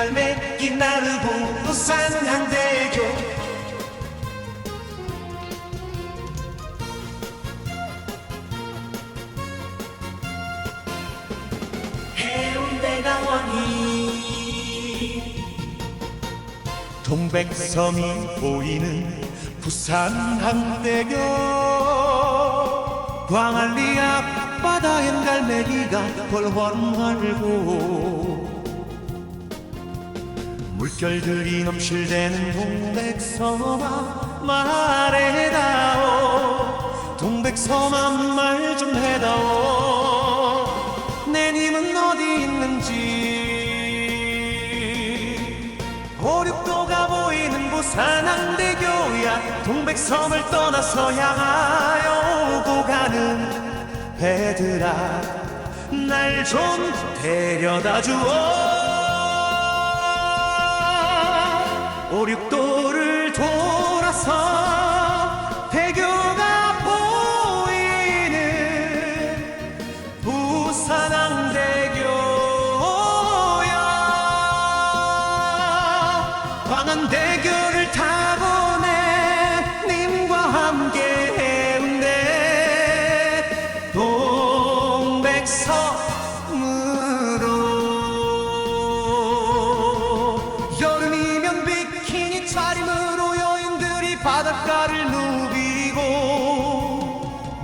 갈매기 나르고 부산 양대교 해운대 강원이 동백섬이 보이는 부산 항대교. 광안리 앞바다엔 갈매기가 펄펄 날고 물결들이 넘실대는 동백섬아 말해다오. 동백섬아 말 좀 해다오. 내 님은 어디 있는지. 오륙도가 보이는 부산항대교야 동백섬을 떠나서 향하여 오고 가는 배들아 날 좀 데려다 주오 오륙도를 돌아서 대교가 보이는 부산항대교야. 광안대교 바닷가를 누비고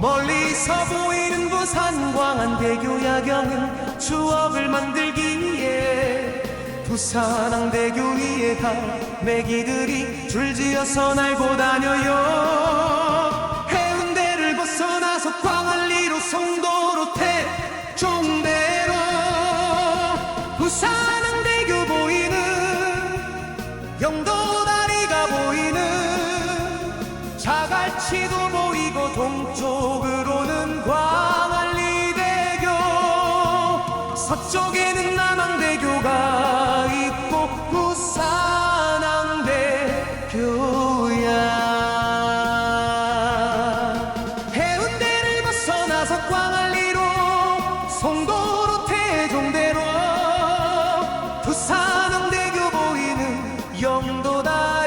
멀리서 보이는 부산 광안대교 야경은 추억을 만들기에 부산항대교 위에 갈매기들이 줄지어서 날고 다녀요. 해운대를 벗어나서 광안리로 송도로 태종대로 부산항대교 보이는 영도 다리가 보이는 사갈치도 보이고 동쪽으로는 광안리대교. 서쪽에는 남한대교가 있고 부산항대교야. 해운대를 벗어나서 광안리로 송도로 태종대로. 부산항대교 보이는 영도다.